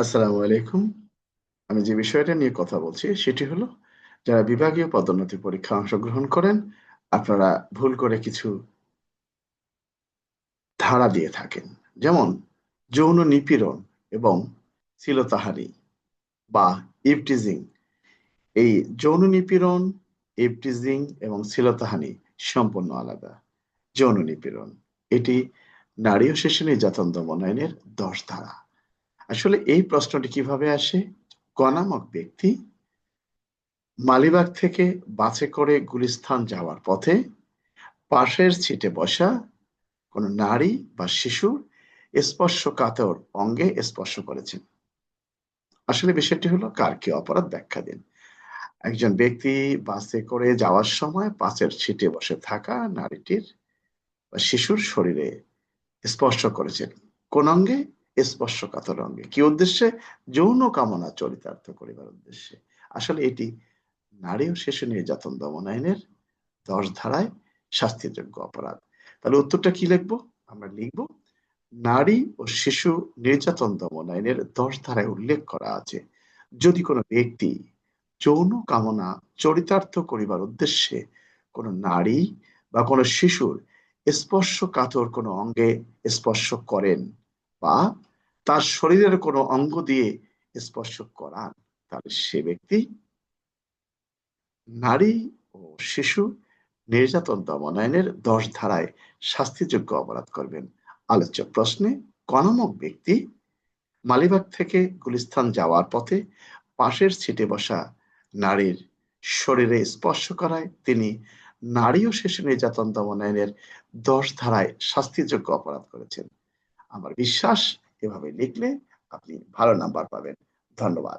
আসসালামু আলাইকুম। আমি যে বিষয়টা নিয়ে কথা বলছি, সেটি হলো, যারা বিভাগীয় পদোন্নতি পরীক্ষা অংশগ্রহণ করেন, আপনারা ভুল করে কিছু ধারা দিয়ে থাকেন। যেমন, যৌন নিপীড়ন এবং শিলতাহারি বা ইফটিজিং এই যৌন নিপীড়ন ইফটিজিং এবং শিলতাহানি সম্পূর্ণ আলাদা। যৌন নিপীড়ন, এটি নারী ও শিশু নির্যাতন দমন আইনের দশ ধারা। আসলে এই প্রশ্নটি কীভাবে আসে? ক নামক ব্যক্তি মালিবাগ থেকে বাসে করে গুলিস্থান যাওয়ার পথে পাশের ছিটে বসা কোন নারী বা শিশুর স্পর্শকাতর অঙ্গে স্পর্শ করেছেন। আসলে বিষয়টি হলো, কার কি অপরাধ ব্যাখ্যা দিন? একজন ব্যক্তি বাসে করে যাওয়ার সময় পাশের ছিটে বসে থাকা নারীটির বা শিশুর শরীরে স্পর্শ করেছেন। কোন অঙ্গে স্পর্শকাতর অঙ্গে। কি উদ্দেশ্যে? যৌন কামনা চরিতার্থ করিবার উদ্দেশ্যে। আসলে এটি নারী ও শিশু নির্যাতন দমন আইনের দশ ধারায় শাস্তিযোগ্য অপরাধ। তাহলে উত্তরটা কি লিখব? আমরা লিখব, নারী ও শিশু নির্যাতন দমন আইনের দশ ধারায় উল্লেখ করা আছে। যদি কোনো ব্যক্তি যৌন কামনা চরিতার্থ করিবার উদ্দেশ্যে কোনো নারী বা কোনো শিশুর স্পর্শ কাতর কোনো অঙ্গে স্পর্শ করেন বা তার শরীরের কোনো অঙ্গ দিয়ে স্পর্শ করান তাহলে সে ব্যক্তি নারী ও শিশু নির্যাতন দমন আইনের দশ ধারায় শাস্তিযোগ্য অপরাধ করবেন। আলোচ্য প্রশ্নে কনামক ব্যক্তি মালিবাগ থেকে গুলিস্তান যাওয়ার পথে পাশের সিটে বসা নারীর শরীরে স্পর্শ করায় তিনি নারী ও শিশু নির্যাতন দমন আইনের দশ ধারায় শাস্তিযোগ্য অপরাধ করেছেন। আমার বিশ্বাস এভাবে লিখলে আপনি ভালো নাম্বার পাবেন। ধন্যবাদ।